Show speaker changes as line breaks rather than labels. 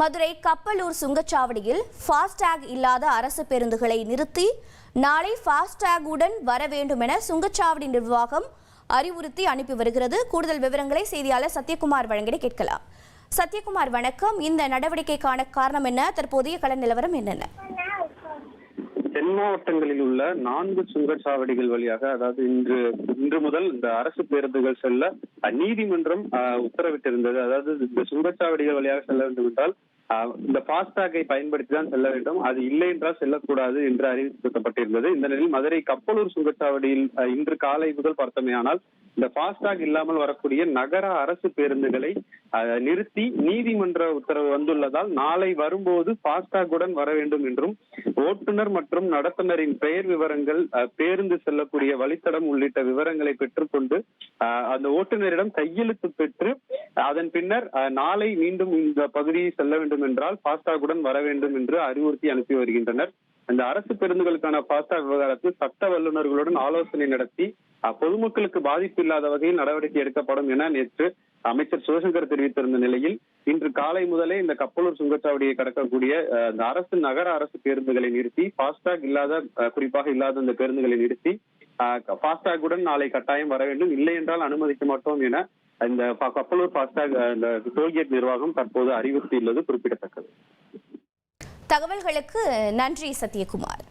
Madurai Kappalur சுங்கச்சாவடியில் FASTag இல்லாத அரசு பேருந்துகளை நிறுத்தி நாளை ஃபாஸ்டேகுடன் வர வேண்டும் என சுங்கச்சாவடி நிர்வாகம் அறிவுறுத்தி அனுப்பி வருகிறது. கூடுதல் விவரங்களை செய்தியாளர் சத்யகுமார் வழங்கிட கேட்கலாம். சத்யகுமார் வணக்கம். இந்த நடவடிக்கைக்கான காரணம் என்ன? தற்போதைய கள நிலவரம் என்னென்ன?
தென் மாவட்டங்களில் உள்ள நான்கு சுங்கச்சாவடிகள் வழியாக அதாவது இன்று இன்று முதல் இந்த அரசு பேருந்துகள் செல்ல நீதிமன்றம் உத்தரவிட்டிருந்தது. அதாவது இந்த சுங்கச்சாவடிகள் வழியாக செல்ல வேண்டும் என்றால் இந்த பாஸ்டாகை பயன்படுத்தி தான் செல்ல வேண்டும். அது இல்லை என்றால் செல்லக்கூடாது என்று அறிவிக்கப்பட்டிருந்தது இந்த நிலையில் மதுரை கப்பலூர் சுங்கச்சாவடியில் இன்று காலை முதல் பார்த்தமையானால் இந்த பாஸ்டாக் இல்லாமல் வரக்கூடிய நகர அரசு பேருந்துகளை நிறுத்தி நீதிமன்ற உத்தரவு வந்துள்ளதால் நாளை வரும்போது பாஸ்டாகுடன் வர வேண்டும் என்றும் ஓட்டுநர் மற்றும் நடத்துனரின் பெயர் விவரங்கள் அஹ், பேருந்து செல்லக்கூடிய வழித்தடம் உள்ளிட்ட விவரங்களை பெற்றுக்கொண்டு அந்த ஓட்டுநரிடம் கையெழுத்து பெற்று அதன் பின்னர் நாளை மீண்டும் இந்த பகுதியை செல்ல வேண்டும் என்றால் பாஸ்டாகுடன் வர வேண்டும் என்று அறிவுறுத்தி அனுப்பி வருகின்றனர். இந்த அரசு பேருந்துகளுக்கான பாஸ்டாக் விவகாரத்தில் சட்ட வல்லுநர்களுடன் ஆலோசனை நடத்தி பொதுமக்களுக்கு பாதிப்பு இல்லாத வகையில் நடவடிக்கை எடுக்கப்படும் என நேற்று அமைச்சர் சிவசங்கர் தெரிவித்திருந்த நிலையில் இன்று காலை முதலே இந்த கப்பலூர் சுங்கச்சாவடியை கடக்கக்கூடிய இந்த அரசு நகர அரசு பேருந்துகளை நிறுத்தி பாஸ்டாக் இல்லாத குறிப்பாக இல்லாத இந்த பேருந்துகளை நிறுத்தி பாஸ்டாகுடன் நாளை கட்டாயம் வர வேண்டும். இல்லை என்றால் அனுமதிக்க மாட்டோம் என இந்த ப- கப்பலூர் ஃபாஸ்டாக் இந்த டோல்கேட் நிர்வாகம் தற்போது அறிவுறுத்தியுள்ளது குறிப்பிடத்தக்கது.
தகவல்களுக்கு நன்றி சத்யகுமார்.